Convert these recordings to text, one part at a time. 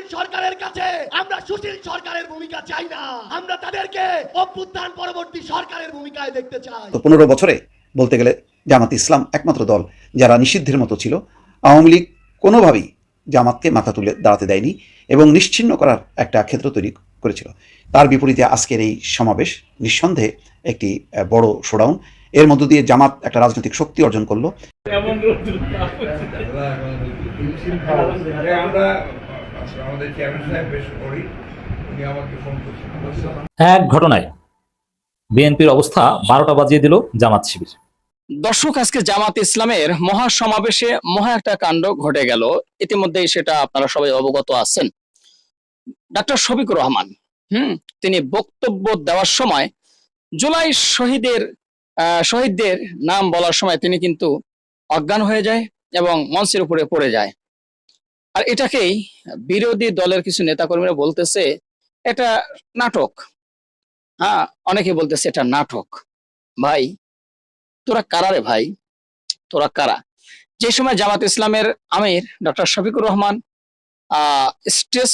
তৎকালীন সরকারের কাছে আমরা সুশীল সরকারের ভূমিকা চাই না। আমরা তাদেরকে অভ্যুত্থান পরবর্তী সরকারের ভূমিকায় দেখতে চাই। তো পনেরো বছরে বলতে গেলে জামাত ইসলাম একমাত্র দল যারা নিষিদ্ধের মতো ছিল। আওয়ামী লীগ কোনোভাবেই জামাতকে মাথা তুলে দাঁড়াতে দেয়নি এবং নিশ্চিন্ন করার একটা ক্ষেত্র তৈরি করেছিল। তার বিপরীতে আজকের এই সমাবেশ নিঃসন্দেহে একটি বড় শোডাউন এর মধ্য দিয়ে জামাত একটা রাজনৈতিক শক্তি অর্জন করল। এমন রৌদ্র আরে আমরা আমাদের চেয়ারম্যান সাহেব বেশ করি উনি আমাকে ফোন করছেন। এক ঘটনায় বিএনপির অবস্থা বারোটা বাজিয়ে দিল জামাত শিবির। দর্শক আজকে জামাত ইসলামের মহা সমাবেশে মহা একটা কাণ্ড ঘটে গেল। ইতিমধ্যেই সেটা আপনারা সবাই অবগত আছেন। ডাক্তার শফিকুর রহমান হুম তিনি বক্তব্য দেওয়ার সময় জুলাই শহীদের আহ, শহীদদের নাম বলার সময় তিনি কিন্তু অজ্ঞান হয়ে যায় এবং মঞ্চের উপরে পড়ে যায়। আর এটাকেই বিরোধী দলের কিছু নেতাকর্মীরা বলতেছে, এটা নাটক। হ্যাঁ অনেকে বলতেছে, এটা নাটক। ভাই, তোরা কারা রে ভাই? তোরা কারা? যে সময় জামাত ইসলামের আমির ডক্টর শফিকুর রহমান স্টেজ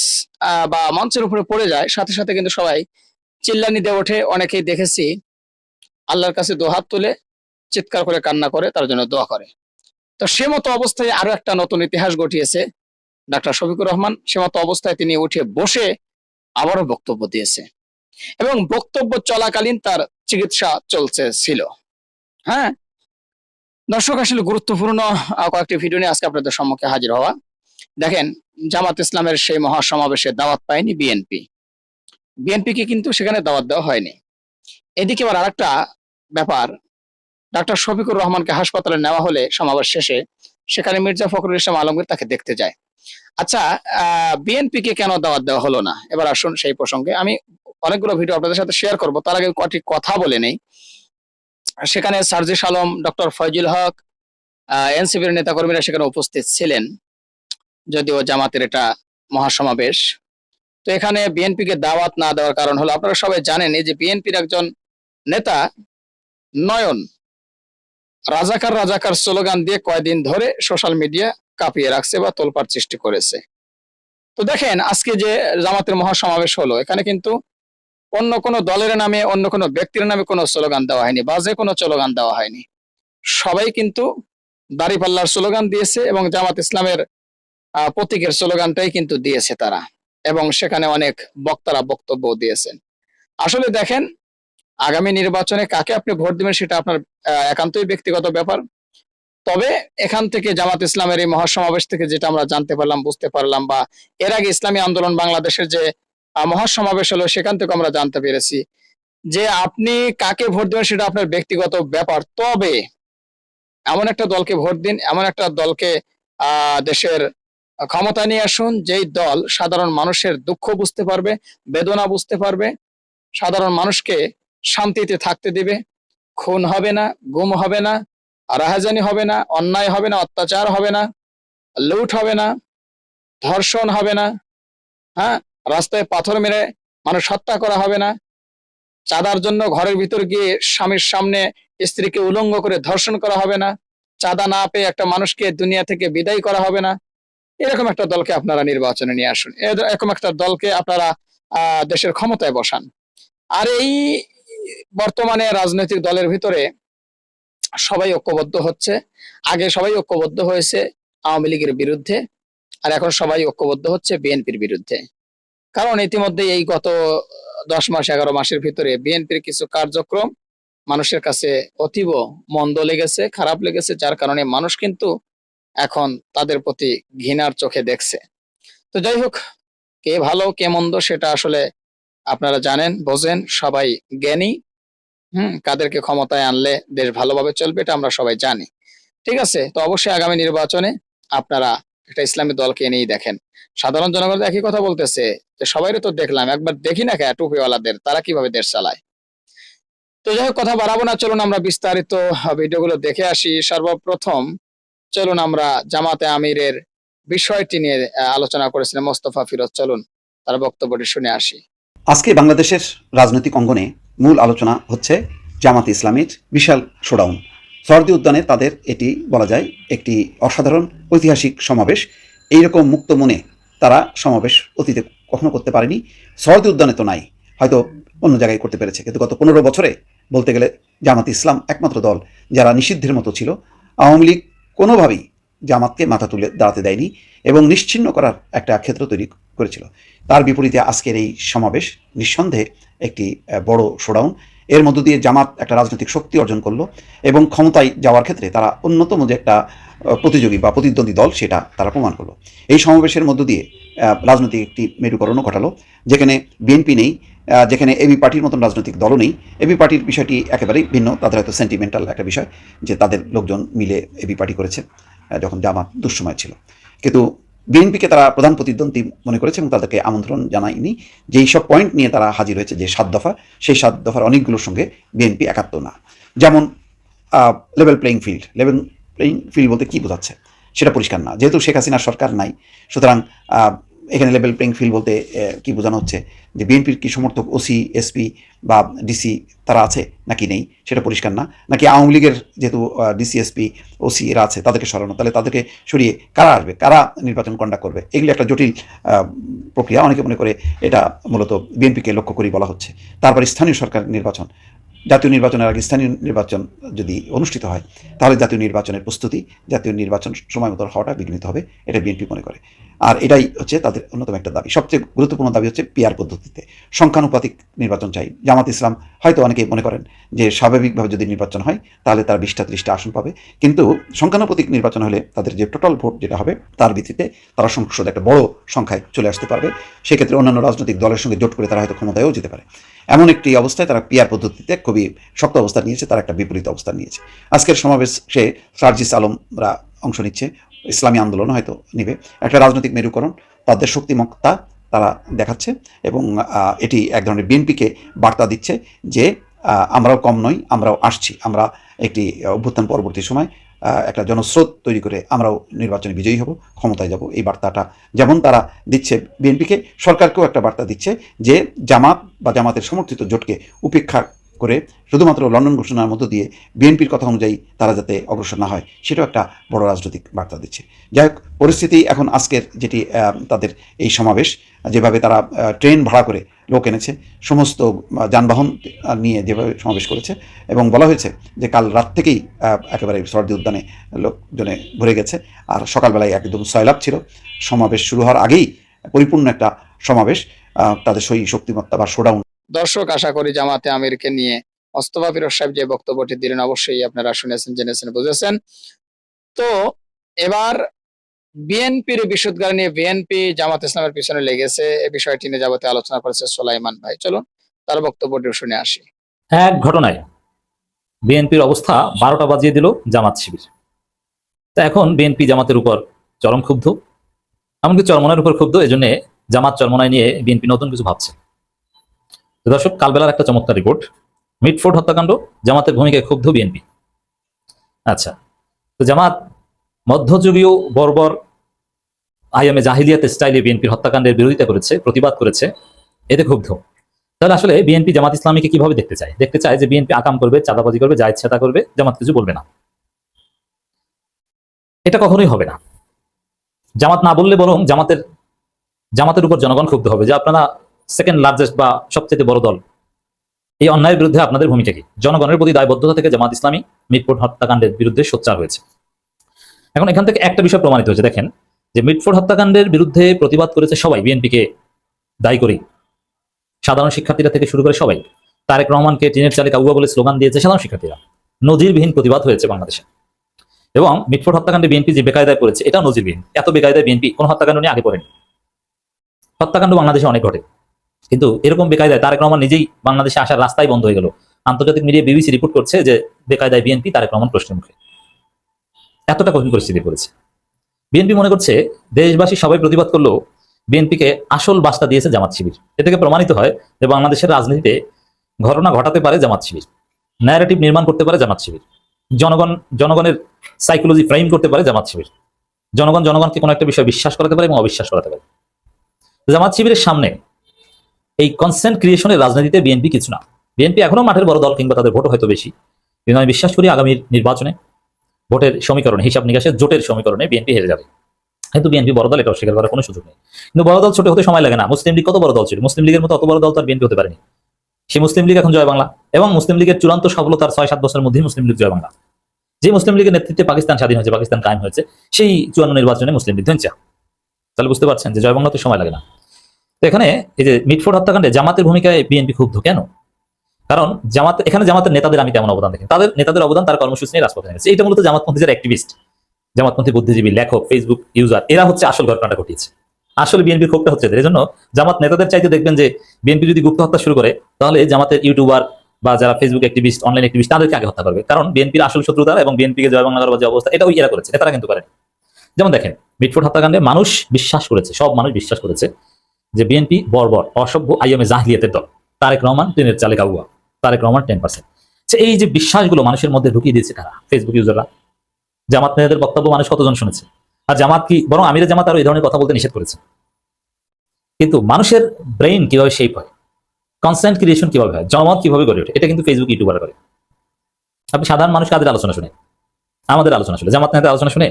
বা মঞ্চের উপরে পড়ে যায়, সাথে সাথে কিন্তু সবাই চিল্লানি দিয়ে ওঠে। অনেকেই দেখেছি আল্লাহর কাছে দোহাত তুলে, চিৎকার করে, কান্না করে, তার জন্য দোয়া করে। তো সে মতো অবস্থায় আরও একটা নতুন ইতিহাস ঘটিয়েছে। ডাক্তার শফিকুর রহমান সে মতো অবস্থায় তিনি উঠে বসে আবারও বক্তব্য দিয়েছে এবং বক্তব্য চলাকালীন তার চিকিৎসা চলছে ছিল হ্যাঁ? দর্শক, আসলে গুরুত্বপূর্ণ কয়েকটি ভিডিও নিয়ে আজকে আপনাদের সম্মুখে হাজির হওয়া। দেখেন, জামাত ইসলামের সেই মহাসমাবেশে দাওয়াত পায়নি বিএনপি। বিএনপিকে কিন্তু সেখানে দাওয়াত দেওয়া হয়নি। এদিকে আবার আরেকটা ব্যাপার, ডাক্তার শফিকুর রহমানকে হাসপাতালে নেওয়া হলে সমাবেশ শেষে সেখানে মির্জা ফখরুল ইসলাম আলমগীর তাকে দেখতে যায়। আচ্ছা বিএনপি কে কেন দাওয়াত দেওয়া হলো না? এবার আসুন সেই প্রসঙ্গে। আমি অনেকগুলো ভিডিও আপনাদের সাথে শেয়ার করব। তার আগে কটি কথা বলে নেই। সেখানে সার্জিস আলম, ডক্টর ফয়জুল হক এনসিপির নেতাকর্মীরা সেখানে উপস্থিত ছিলেন। যদিও জামাতের এটা মহাসমাবেশ। তো এখানে বিএনপিকে দাওয়াত না দেওয়ার কারণ হলো, আপনারা সবাই জানেন, এই যে বিএনপির একজন নেতা, নয়ন। রাজাকার রাজাকার স্লোগান দিয়ে কয়দিন ধরে সোশ্যাল মিডিয়া কাঁপিয়ে রাখছে বা তোলপাড় সৃষ্টি করেছে। তো দেখেন, আজকে যে জামাতের মহাসমাবেশ হলো, এখানে কিন্তু অন্য কোনো দলের নামে, অন্য কোনো ব্যক্তির নামে কোনো স্লোগান দেওয়া হয়নি বাজে কোনো স্লোগান দেওয়া হয়নি। সবাই কিন্তু দাড়িপাল্লার স্লোগান দিয়েছে এবং জামাত ইসলামের প্রতীকের স্লোগানটাই কিন্তু দিয়েছে তারা এবং সেখানে অনেক বক্তারা বক্তব্য দিয়েছেন। আসলে দেখেন, আগামী নির্বাচনে কাকে আপনি ভোট দেবেন সেটা আপনার একান্তই ব্যক্তিগত ব্যাপার। তবে এখান থেকে জামাত ইসলামের এই মহাসমাবেশ থেকে যেটা আমরা জানতে পারলাম, বুঝতে পারলাম বা এর আগে ইসলামী আন্দোলন বাংলাদেশের যে মহাসমাবেশ হলো সেখান থেকে আমরা জানতে পেরেছি যে আপনি কাকে ভোট দেবেন সেটা আপনার ব্যক্তিগত ব্যাপার। তবে এমন একটা দলকে ভোট দিন, এমন একটা দলকে দেশের ক্ষমতা নিয়ে আসুন, যেই দল সাধারণ মানুষের দুঃখ বুঝতে পারবে, বেদনা বুঝতে পারবে, সাধারণ মানুষকে শান্তিতে থাকতে দিবে। খুন হবে না, গুম হবে না রাহাজানি হবে না, অন্যায় হবে না, অত্যাচার হবে না, লুট হবে না, ধর্ষণ হবে না হ্যাঁ? রাস্তায় পাথর মেরে মানুষ হত্যা করা হবে না। চাঁদার জন্য ঘরের ভিতর গিয়ে স্বামীর সামনে স্ত্রীকে উলঙ্গ করে ধর্ষণ করা হবে না। চাঁদা না পেয়ে একটা মানুষকে দুনিয়া থেকে বিদায় করা হবে না। এরকম একটা দলকে আপনারা নির্বাচনে নিয়ে আসুন। এরকম একটা দলকে আপনারা দেশের ক্ষমতায় বসান। আর এই বর্তমানে রাজনৈতিক দলের ভিতরে সবাই ঐক্যবদ্ধ হচ্ছে। আগে সবাই ঐক্যবদ্ধ হয়েছে আওয়ামী লীগের বিরুদ্ধে, আর এখন সবাই ঐক্যবদ্ধ হচ্ছে বিএনপির বিরুদ্ধে। কারণ ইতিমধ্যে এই গত দশ মাস, এগারো মাসের ভিতরে বিএনপির কিছু কার্যক্রম মানুষের কাছে অতীব মন্দ লেগেছে, খারাপ লেগেছে, যার কারণে মানুষ কিন্তু এখন তাদের প্রতি ঘৃণার চোখে দেখছে। তো যাই হোক, কে ভালো, কে মন্দ, সেটা আসলে আপনারা জানেন, বোঝেন, সবাই জ্ঞানী। হুম, কাদেরকে ক্ষমতায় আনলে দেশ ভালোভাবে চলবে এটা আমরা সবাই জানি। ঠিক আছে? তো অবশ্যই আগামী নির্বাচনে আপনারা একটা ইসলামী দলকে নিয়েই দেখেন। সাধারণ জনগণ একই কথা বলতেছে, যে সবাইরে তো দেখলাম, একবার দেখি না কে টুপিওয়ালাদের, তারা কীভাবে দেশ চালায়? তো যাই হোক, কথা বাড়াবো না, চলুন আমরা বিস্তারিত ভিডিওগুলো দেখে আসি। সর্বপ্রথম চলুন আমরা জামাতে আমিরের বিষয়টি নিয়ে আলোচনা করেছিলেন মোস্তফা ফিরোজ। চলুন, তার বক্তব্যটি শুনে আসি। আজকে বাংলাদেশের রাজনৈতিক অঙ্গনে মূল আলোচনা হচ্ছে জামাত ইসলামীর বিশাল শোডাউন সর্দি উদ্যানে তাদের এটি বলা যায় একটি অসাধারণ ঐতিহাসিক সমাবেশ। এইরকম মুক্ত মনে তারা সমাবেশ অতীতে কখনো করতে পারেনি। সহদি উদ্যানে তো নাই, হয়তো অন্য জায়গায় করতে পেরেছে। কিন্তু গত পনেরো বছরে বলতে গেলে জামাত ইসলাম একমাত্র দল যারা নিষিদ্ধের মতো ছিল। আওয়ামী লীগ কোনোভাবেই জামাতকে মাথা তুলে দাঁড়াতে দেয়নি এবং নিশ্চিন্ন করার একটা ক্ষেত্র তৈরি করেছিল। তার বিপরীতে আজকের এই সমাবেশ নিঃসন্দেহে একটি বড় শোডাউন এর মধ্য দিয়ে জামাত একটা রাজনৈতিক শক্তি অর্জন করল এবং ক্ষমতায় যাওয়ার ক্ষেত্রে তারা অন্যতম যে একটা প্রতিযোগী বা প্রতিদ্বন্দ্বী দল সেটা তারা প্রমাণ করল। এই সমাবেশের মধ্য দিয়ে রাজনৈতিক একটি মেরুকরণও ঘটালো, যেখানে বিএনপি নেই যেখানে এবি পার্টির মতন রাজনৈতিক দলও নেই। এবি পার্টির বিষয়টি একেবারেই ভিন্ন, তাদের হয়তো সেন্টিমেন্টাল একটা বিষয় যে তাদের লোকজন মিলে এবি পার্টি করেছে যখন জামাত দুঃসময় ছিল। কিন্তু বিএনপিকে তারা প্রধান প্রতিদ্বন্দ্বী মনে করেছে এবং তাদেরকে আমন্ত্রণ জানায়নি। যেই সব পয়েন্ট নিয়ে তারা হাজির হয়েছে, যে সাত দফা, সেই সাত দফার অনেকগুলোর সঙ্গে বিএনপি একাত্ম না। যেমন level playing field level playing field বলতে কী বোঝাচ্ছে? সেটা পরিষ্কার না। যেহেতু শেখ হাসিনার সরকার নাই, সুতরাং এখানে লেভেল প্লেইং ফিল্ড বলতে কি বোঝানো হচ্ছে? যে বিএনপির কি সমর্থক ওসি এসপি বা ডিসি তারা আছে নাকি নেই? সেটা পরিষ্কার না। নাকি আওয়ামী লীগের যেহেতু ডিসি এসপি ওসি এরা আছে, তাদেরকে সরানো। তাহলে তাদেরকে সরিয়ে কারা আসবে? কারা নির্বাচন কন্ডাক্ট করবে? এগুলি একটা জটিল প্রক্রিয়া। অনেকে মনে করে এটা মূলত বিএনপিকে লক্ষ্য করেই বলা হচ্ছে। তারপর স্থানীয় সরকার নির্বাচন। জাতীয় নির্বাচনের আগে স্থানীয় নির্বাচন যদি অনুষ্ঠিত হয়, তাহলে জাতীয় নির্বাচনের প্রস্তুতি, জাতীয় নির্বাচন সময় মতো হওয়াটা বিঘ্নিত হবে, এটা বিএনপি মনে করে। আর এটাই হচ্ছে তাদের অন্যতম একটা দাবি। সবচেয়ে গুরুত্বপূর্ণ দাবি হচ্ছে পিয়ার পদ্ধতিতে। সংখ্যানুপাতিক নির্বাচন চাই। জামাত ইসলাম হয়তো অনেকেই মনে করেন যে স্বাভাবিকভাবে যদি নির্বাচন হয়, তাহলে তারা বিশটা ত্রিশটা আসন পাবে। কিন্তু সংখ্যানুপাতিক নির্বাচন হলে তাদের যে টোটাল ভোট যেটা হবে, তার ভিত্তিতে তারা সংসদ একটা বড় সংখ্যায় চলে আসতে পারবে। সেক্ষেত্রে অন্যান্য রাজনৈতিক দলের সঙ্গে জোট করে তারা হয়তো ক্ষমতায়ও যেতে পারে। এমন একটি অবস্থায় তারা পিয়ার পদ্ধতিতে খুবই শক্ত অবস্থান নিয়েছে, তারা একটা বিপরীত অবস্থান নিয়েছে। আজকের সমাবেশে সার্জিস আলমরা অংশ নিচ্ছে, ইসলামী আন্দোলন হয়তো নিবে। একটা রাজনৈতিক মেরুকরণ, তাদের শক্তিমত্তা তারা দেখাচ্ছে এবং এটি এক ধরনের বিএনপিকে বার্তা দিচ্ছে যে আমরাও কম নই, আমরাও আসছি। আমরা একটি অভ্যুত্থান পরবর্তী সময় একটা জনস্রোত তৈরি করে আমরাও নির্বাচনে বিজয়ী হব, ক্ষমতায় যাব। এই বার্তাটা যেমন তারা দিচ্ছে বিএনপিকে, সরকারকেও একটা বার্তা দিচ্ছে যে জামাত বা জামাতের সমর্থিত জোটকে উপেক্ষা করে শুধুমাত্র লন্ডন ঘোষণার মধ্য দিয়ে বিএনপির কথা অনুযায়ী তারা যাতে অগ্রসর না হয়, সেটাও একটা বড় রাজনৈতিক বার্তা দিচ্ছে। যাই হোক, পরিস্থিতি এখন আজকের যেটি তাদের এই সমাবেশ, যেভাবে তারা ট্রেন ভাড়া করে লোক এনেছে। সমস্ত যানবাহন নিয়ে যেভাবে সমাবেশ করেছে এবং বলা হয়েছে যে কাল রাত থেকেই একেবারে সর্দি উদ্যানে লোকজনে ভরে গেছে। আর সকালবেলায় একদম সয়লাভ ছিল। সমাবেশ শুরু হওয়ার আগেই পরিপূর্ণ একটা সমাবেশ তাদের সই শক্তিমত্তা বা শোডাউন দর্শক, আশা করি জামাতে আমিরকে নিয়ে অস্তফা ফিরোজ সাহেব যে বক্তব্যটি দিলেন, অবশ্যই আপনারা শুনেছেন, জেনেছেন, বুঝেছেন। তো এবার বিএনপির বিশুদ্ধার নিয়ে বিএনপি জামাত ইসলামের পিছনে লেগেছে। এ বিষয়টি নিয়ে যাবতীয় আলোচনা করেছে সোলাইমান ভাই। চলুন, তার বক্তব্যটি শুনে আসি। এক ঘটনায় বিএনপির অবস্থা বারোটা বাজিয়ে দিল জামাত শিবির। তা এখন বিএনপি জামাতের উপর চরম ক্ষুব্ধ, এমনকি চরমনার উপর ক্ষুব্ধ এই জন্য জামাত চরমনায় নিয়ে বিএনপি নতুন কিছু ভাবছে। দর্শক, কালবেলার একটা চমৎকার রিপোর্ট। মিটফোর্ড হত্যাকাণ্ড, জামাতের ভূমিকায় ক্ষুব্ধ বিএনপি। আচ্ছা তো জামাত মধ্যযুগীয় বর্বর আইএমএ জাহিলিয়াত স্টাইলে বিএনপির হত্যাকাণ্ডের বিরোধিতা করেছে, প্রতিবাদ করেছে, এতে ক্ষুব্ধ। তাহলে আসলে বিএনপি জামাত ইসলামীকে কীভাবে দেখতে চায়? দেখতে চায় যে বিএনপি আকাম করবে, চাঁদাবাজি করবে, যা ইচ্ছা করবে, জামাত কিছু বলবে না। এটা কখনোই হবে না। জামাত না বললে বরং জামাতের জামাতের উপর জনগণ ক্ষুব্ধ হবে যে আপনারা সেকেন্ড লার্জেস্ট বা সবচেয়ে বড় দল। এই অন্যায়ের বিরুদ্ধে আপনাদের ভূমিকা কি? জনগণের প্রতি দায়বদ্ধতা থেকে জামাত ইসলামী মিটফোর্ড হত্যাকাণ্ডের বিরুদ্ধে সোচ্চার হয়েছে। এখন এখান থেকে একটা বিষয় প্রমাণিত হয়েছে, দেখেন। যে মিটফোর্ড হত্যাকাণ্ডের বিরুদ্ধে প্রতিবাদ করেছে সবাই, বিএনপিকে দায়ী করেই। সাধারণ শিক্ষার্থীরা থেকে শুরু করে সবাই। তারেক রহমানকে টিনের চালে কাউয়া বলে স্লোগান দিয়েছে সাধারণ শিক্ষার্থীরা। নজিরবিহীন প্রতিবাদ হয়েছে বাংলাদেশে। এবং মিটফোর্ড হত্যাকাণ্ডে বিএনপি যে বেকায়দায় করেছে এটাও নজিরবিহীন। এত বেকায়দায় বিএনপি কোন হত্যাকাণ্ড নিয়ে আগে পড়েনি। হত্যাকাণ্ড বাংলাদেশে অনেক ঘটে। কিন্তু এরকম বেকায়দায় তারেক রহমান নিজেই বাংলাদেশে আসার রাস্তাই বন্ধ হয়ে গেল। আন্তর্জাতিক মিডিয়া বিবিসি রিপোর্ট করছে যে বেকায়দায় বিএনপি তারেক রহমান প্রশ্নের মুখে। এতটা কঠিন পরিস্থিতি পড়েছে। বিএনপি মনে করছে দেশবাসী সবাই প্রতিবাদ করলেও বিএনপিকে আসল বাস্তা দিয়েছে জামাত শিবির। এ থেকে প্রমাণিত হয় যে বাংলাদেশের রাজনীতিতে ঘটনা ঘটাতে পারে জামাত শিবির। ন্যারেটিভ নির্মাণ করতে পারে জামাত শিবির। জনগণ, জনগণের সাইকোলজি ফ্রেম করতে পারে জামাত শিবির। জনগণ, জনগণকে কোনো একটা বিষয় বিশ্বাস করাতে পারে এবং অবিশ্বাস করাতে পারে। জামাত শিবিরের সামনে এই কনসেন্ট ক্রিয়েশনের রাজনীতিতে বিএনপি কিছু না। বিএনপি এখনও মাঠের বড় দল কিংবা তাদের ভোটও হয়তো বেশি। কিন্তু আমি বিশ্বাস করি আগামীর নির্বাচনে ভোটের সমীকরণে, হিসাব নিকাশের জোটের সমীকরণে বিএনপি হেরে যাবে। কিন্তু বিএনপি বড় দল, এটা অস্বীকার করার কোনো সুযোগ নেই। কিন্তু বড় দল ছোট হতে সময় লাগে না। মুসলিম লীগ কত বড় দল ছিল? মুসলিম লীগের মতো অত বড় দল তো আর বিএনপি হতে পারেনি। সেই মুসলিম লীগ এখন জয় বাংলা। এবং মুসলিম লীগের চূড়ান্ত সফলতার ছয় সাত বছরের মধ্যেই মুসলিম লীগ জয় বাংলা। যে মুসলিম লীগের নেতৃত্বে পাকিস্তান স্বাধীন হয়েছে, পাকিস্তান কায়েম হয়েছে, সেই চুয়ান্ন নির্বাচনে মুসলিম লীগ ধনচা। তাহলে বুঝতে পারছেন যে জয় বাংলা তো সময় লাগে না। এখানে এই যে মিটফোর্ড হত্যাকাণ্ডে জামাতের ভূমিকায় বিএনপি ক্ষুব্ধ কেন? কারণ জামাত এখানে জামাতের নেতাদের আমি তেমন অবদান দেখি? তাদের নেতাদের অবদান তার কর্মসূচি নিয়ে রাজপথে নেমেছে। এটা মূলত জামাতপন্থী যারা অ্যাক্টিভিস্ট জামাতপন্থী বুদ্ধিজীবী, লেখক ফেসবুক ইউজার এরা হচ্ছে আসল ঘটনাটা ঘটিয়েছে। আসলে বিএনপির ক্ষোভটা হচ্ছে এদের। জন্য জামাত নেতাদের চাইতে দেখবেন যে বিএনপি যদি গুপ্ত হত্যা শুরু করে, তাহলে জামাতের ইউটিউবার বা যারা ফেসবুক অ্যাক্টিভিস্ট অনলাইন অ্যাক্টিভিস্ট তাদেরকে আগে হত্যা করবে। কারণ বিএনপির আসল শত্রুতা এবং বিএনপিকে জয় বাংলা যে অবস্থা এটা এরা করেছে। নেতারা কিন্তু করেনি। যেমন দেখেন মিটফোর্ড হত্যাকাণ্ডে মানুষ বিশ্বাস করেছে, সব মানুষ বিশ্বাস করেছে যে বিএনপি বর্বর অসভ্য আইএমএ জাহলিয়াতের দল, তারেক রহমান ট্রেনের চালে গাউয়া। তারেক রহমান টেন পার্সেন্ট এই যে বিশ্বাসগুলো মানুষের মধ্যে ঢুকিয়ে দিয়েছে কারা? ফেসবুক ইউজাররা জামাত নেতাদের বক্তব্য মানুষ কতজন শুনেছে? আর জামাত কি, বরং আমিরে জামাত আরও এই ধরনের কথা বলতে নিষেধ করেছে। কিন্তু মানুষের ব্রেইন কীভাবে শেপ হয়? কনসেন্ট ক্রিয়েশন কীভাবে হয়? জনমত কীভাবে গড়ে ওঠে? এটা কিন্তু ফেসবুক ইউটিউবার করে। আপনি সাধারণ মানুষ কাদের আলোচনা শুনে আমাদের আলোচনা শুনে। জামাত নেতাদের আলোচনা শুনে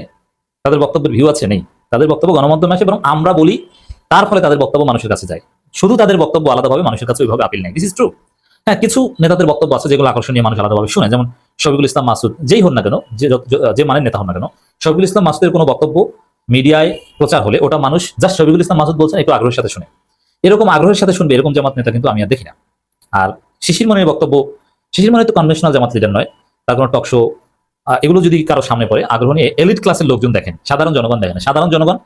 তাদের বক্তব্যের ভিউ আছে, নেই। তাদের বক্তব্য গণমাধ্যমে আসে, বরং আমরা বলি, তার ফলে তাদের বক্তব্য মানুষের কাছে যায়। শুধু তাদের বক্তব্য আলাদাভাবে মানুষের কাছে ওইভাবে আপিল নেই। দিস ইজ ট্রু হ্যাঁ কিছু নেতাদের বক্তব্য আছে যেগুলো আকর্ষণীয় মানুষ আলাদাভাবে শুনে, যেমন শফিকুল ইসলাম মাসুদ, যেই হন না কেন, যে মানের নেতা হন না কেন, শফিকুল ইসলাম মাসুদের কোনো বক্তব্য মিডিয়ায় প্রচার হলে ওটা মানুষ জাস্ট শফিকুল ইসলাম মাসুদ বলছেন একটু আগ্রহের সাথে শুনে। এরকম আগ্রহের সাথে শুনবে এরকম জামাত নেতা কিন্তু আমি আর দেখি না। আর শিশির মনের বক্তব্য, শিশির মনে তো কনভেনশনাল জামাত লিডার নয়, তার কোনো টক শো এগুলো যদি কারও সামনে পড়ে, আগ্রহ নিয়ে এলিট ক্লাসের লোকজন দেখেন, সাধারণ জনগণ দেখেন সাধারণ জনগণ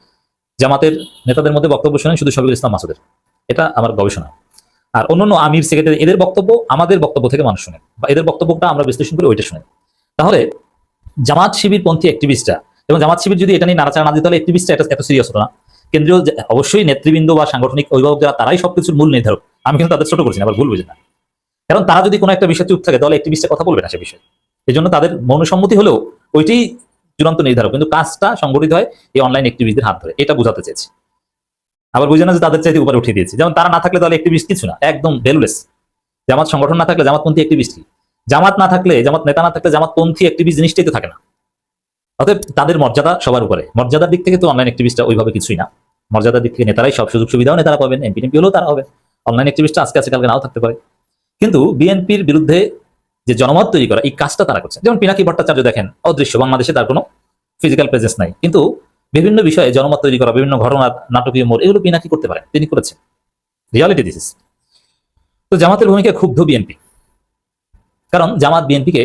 জামাতের নেতাদের মধ্যে বক্তব্য শোনেন শুধু শফিকুল ইসলাম মাসুদের। এটা আমার গবেষণা। আর অন্যান্য আমির সেক্রেটারি এদের বক্তব্য আমাদের বক্তব্য থেকে মানুষ শুনেন বা এদের বক্তব্যটা আমরা বিশ্লেষণ করে ওইটা শুনেন। তাহলে জামাত শিবির পন্থী অ্যাক্টিভিস্টরা এবং জামাত শিবির যদি এটা নিয়ে নাড়াচাড়া না দিত তাহলে অ্যাক্টিভিস্টরা এটা এত সিরিয়াস হতো না। কেন্দ্রীয় অবশ্যই নেতৃবৃন্দ বা সাংগঠনিক অভিভাবক যারা তারাই সবকিছুর মূল নির্ধারক। আমি কিন্তু তাদের ছোট করছি না, আবার ভুল বুঝে না। কারণ তারা যদি কোনো একটা বিষয় চুপ থাকে, তাহলে অ্যাক্টিভিস্টের কথা বলবে না সে বিষয়ে। এই জন্য তাদের মনসম্মতি হলেও ওইটাই চূড়ান্ত নির্ধারক। কিন্তু কাজটা সংগঠিত হয় এই অনলাইন অ্যাক্টিভিস্টদের হাত ধরে। এটা বোঝাতে চেয়েছি। আবার বুঝে না যে তাদের চাইতে উপরে উঠিয়ে দিয়েছি। যেমন তারা না থাকলে তাহলে অ্যাক্টিভিস্ট কিছু না, একদম ভ্যালুলেস জামাত সংগঠন না থাকলে জামাতপন্থী অ্যাক্টিভিস্ট কি জামাত না থাকলে, জামাত নেতা না থাকলে জামাতপন্থী অ্যাক্টিভিস্ট জিনিসটাই তো থাকে না। অতএব তাদের মর্যাদা সবার উপরে। মর্যাদার দিক থেকে তো অনলাইন অ্যাক্টিভিস্টটা ওইভাবে কিছুই না। মর্যাদার দিক থেকে নেতারাই সব সুযোগ সুবিধাও নেতারা পাবেন এমপি টেমপি হলেও তারা হবে। অনলাইন অ্যাক্টিভিস্টটা আজকে আছে কালকে নাও থাকতে পারে। কিন্তু বিএনপির বিরুদ্ধে যে জনমত তৈরি করা, এই কাজটা তারা করছে। যেমন পিনাকি ভট্টাচার্য দেখেন, অদৃশ্য। বাংলাদেশে তার কোনো ফিজিক্যাল প্রেজেন্স নাই। কিন্তু বিভিন্ন বিষয়ে জনমত তৈরি করা, বিভিন্ন ঘটনা, নাটকীয় মোড়, এগুলো পিনাকি করতে পারেন। তিনি করেছেন। রিয়ালিটি দিস তো জামাতের ভূমিকা ক্ষুব্ধ বিএনপি। কারণ জামাত বিএনপিকে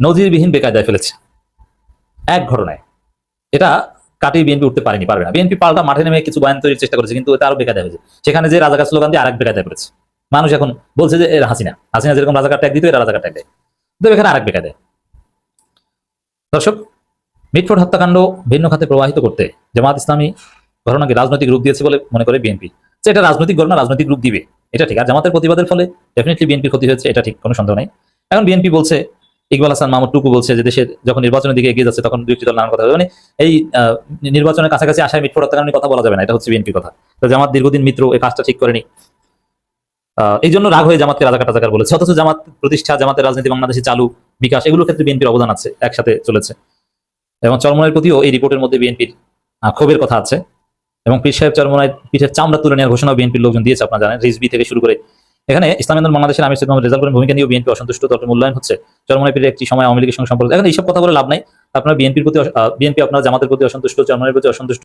নজিরবিহীন বেকায়দায় ফেলেছে। এক ঘটনায়। এটা কাটিয়ে বিএনপি উঠতে পারেনি, পারবে না। বিএনপি পাল্টা মাঠে নেমে কিছু বয়ান তৈরির চেষ্টা করেছে, কিন্তু এটা আরও বেকায়দা হয়েছে। সেখানে যে রাজাকার স্লোগান দিয়ে আরেক বেকায়দায় পড়েছে। মানুষ এখন বলছে যে এরা হাসিনা। হাসিনা যেরকম রাজাকার ট্যাগ দিত, এরা রাজাকার ট্যাগ দেয়। তো এখানে আরেক বেকায়দায়। দর্শক মিটফোর্ড হত্যাকাণ্ড ভিন্ন খাতে প্রবাহিত করতে জামাত ইসলামী ঘটনাকে রাজনৈতিক রূপ দিয়েছে বলে মনে করে বিএনপি। যে এটা রাজনৈতিক ঘটনা, রাজনৈতিক রূপ দিবে। এটা ঠিক। আর জামাতের প্রতিবাদের ফলে ডেফিনেটলি বিএনপির ক্ষতি হয়েছে, এটা ঠিক, কোনো সন্দেহ নাই। এখন বিএনপি বলছে, ইকবাল হাসান মাহমুদ টুকু বলছে যে দেশের যখন নির্বাচনের দিকে এগিয়ে যাচ্ছে তখন দুই একটি দল নানান কথা মানে এই নির্বাচনের কাছাকাছি আসায় মিটফোর্ড হত্যাকাণ্ড কথা বলা যাবে না, এটা হচ্ছে বিএনপির কথা। তো জামাত দীর্ঘদিন মিত্র এই কাজটা ঠিক করেনি। এই জন্য রাগ হয়ে জামাতকে রাজাকার টাজাকার বলেছে। অথচ জামাত প্রতিষ্ঠা, জামাতের রাজনীতি বাংলাদেশে চালু, বিকাশ, এগুলোর ক্ষেত্রে বিএনপির অবদান আছে, একসাথে চলেছে। এবং চরমনের প্রতিও এই রিপোর্টের মধ্যে বিএনপির ক্ষোভের কথা আছে। এবং পীর সাহেব চরমনায় পিঠের চামড়া তুলে নেওয়ার ঘোষণা বিএনপির লোকজন দিয়েছে, আপনারা জানেন রিজবি থেকে শুরু করে। এখানে ইসলামী আন্দোলন বাংলাদেশের আমির সৈয়দ মোহাম্মদ রেজাল করিম ভূমিকা নিয়েও বিএনপি অসন্তুষ্ট দলের মূল্যায়ন হচ্ছে। চরমনায় পীরের একটি সময় আওয়ামী লীগের সঙ্গে সম্পর্ক এখন এইসব কথা বলে লাভ নাই। আপনার বিএনপির প্রতি বিএনপি আপনার জামাতের প্রতি অসন্তুষ্ট চরমনের প্রতি অসন্তুষ্ট।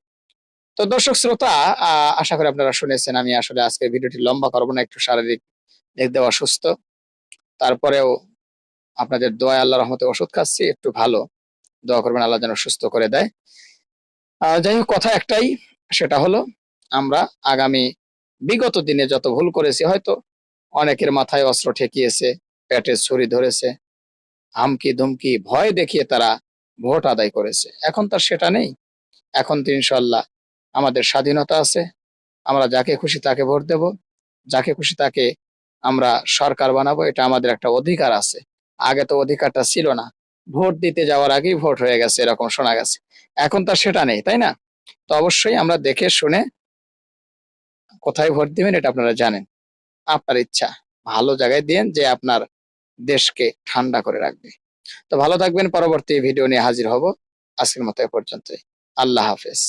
তো দর্শক শ্রোতা আশা করি আপনারা শুনেছেন, আমি আসলে আজকে ভিডিওটি লম্বা করব না, একটু শারীরিক দিক দিয়ে অসুস্থ। তারপরেও আপনাদের দোয়া আল্লাহ রহমতে ওষুধ খাচ্ছি, একটু ভালো। দোয়া করবেন আল্লাহ যেন সুস্থ করে দেয়। যাই হোক, কথা একটাই, সেটা হলো আমরা আগামী বিগত দিনে যত ভুল করেছি, হয়তো অনেকের মাথায় অস্ত্র ঠেকিয়েছে, পেটে ছুরি ধরেছে, হামকি ধুমকি, ভয় দেখিয়ে তারা ভোট আদায় করেছে। এখন তার সেটা নেই। এখন তো ইনশাল্লাহ আমাদের স্বাধীনতা আছে। আমরা যাকে খুশি তাকে ভোট দেব। যাকে খুশি তাকে আমরা সরকার বানাবো, এটা আমাদের একটা অধিকার আছে। আগে তো অধিকারটা ছিল না। ভোট দিতে যাওয়ার আগেই ভোট হয়ে গেছে, এরকম শোনা গেছে। এখন তার সেটা নেই, তাই না? তো অবশ্যই আমরা দেখে শুনে কোথায় ভোট দিবেন এটা আপনারা জানেন। আপনার ইচ্ছা, ভালো জায়গায় দিন যে আপনার দেশকে ঠান্ডা করে রাখবে। তো ভালো থাকবেন, পরবর্তী ভিডিও নিয়ে হাজির হব। আজকের মতো এ পর্যন্তই। আল্লাহ হাফেজ।